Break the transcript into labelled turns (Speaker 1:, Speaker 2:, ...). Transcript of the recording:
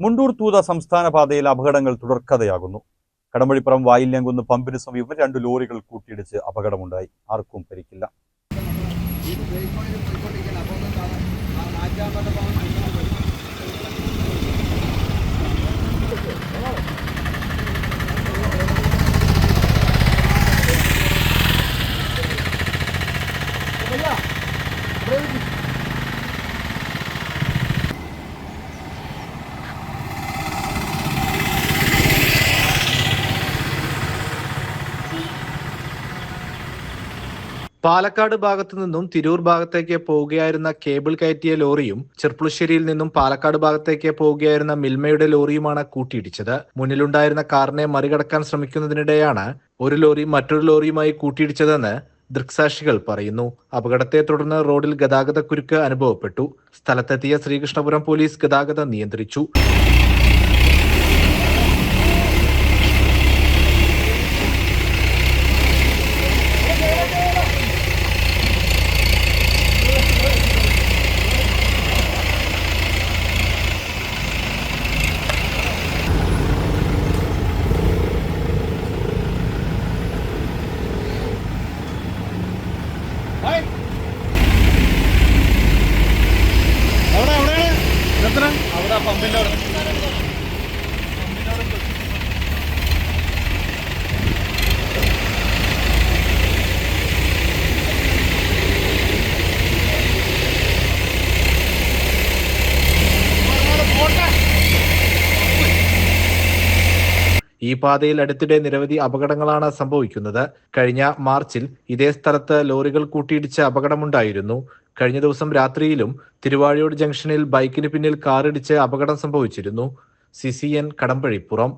Speaker 1: മുണ്ടൂർ തൂത സംസ്ഥാന പാതയിൽ അപകടങ്ങൾ തുടർക്കഥയാകുന്നു. കടമ്പഴിപ്പുറം വായില്യംകുന്ന് പമ്പിന് സമീപം രണ്ട് ലോറികൾ കൂട്ടിയിടിച്ച് അപകടമുണ്ടായി. ആർക്കും പരിക്കില്ല.
Speaker 2: പാലക്കാട് ഭാഗത്തു നിന്നും തിരൂർ ഭാഗത്തേക്ക് പോവുകയായിരുന്ന കേബിൾ കയറ്റിയ ലോറിയും ചെർപ്പുളശ്ശേരിയിൽ നിന്നും പാലക്കാട് ഭാഗത്തേക്ക് പോവുകയായിരുന്ന മിൽമയുടെ ലോറിയുമാണ് കൂട്ടിയിടിച്ചത്. മുന്നിലുണ്ടായിരുന്ന കാറിനെ മറികടക്കാൻ ശ്രമിക്കുന്നതിനിടെയാണ് ഒരു ലോറി മറ്റൊരു ലോറിയുമായി കൂട്ടിയിടിച്ചതെന്ന് ദൃക്സാക്ഷികൾ പറയുന്നു. അപകടത്തെ തുടർന്ന് റോഡിൽ ഗതാഗതക്കുരുക്ക് അനുഭവപ്പെട്ടു. സ്ഥലത്തെത്തിയ ശ്രീകൃഷ്ണപുരം പോലീസ് ഗതാഗതം നിയന്ത്രിച്ചു.
Speaker 1: അവിടെ പമ്പിന്റെ അവിടെ.
Speaker 2: ഈ പാതയിൽ അടുത്തിടെ നിരവധി അപകടങ്ങളാണ് സംഭവിക്കുന്നത്. കഴിഞ്ഞ മാർച്ചിൽ ഇതേ സ്ഥലത്ത് ലോറികൾ കൂട്ടിയിടിച്ച അപകടമുണ്ടായിരുന്നു. കഴിഞ്ഞ ദിവസം രാത്രിയിലും തിരുവാഴിയോട് ജംഗ്ഷനിൽ ബൈക്കിന് പിന്നിൽ കാറിടിച്ച് അപകടം സംഭവിച്ചിരുന്നു. C C N Kadampazhipuram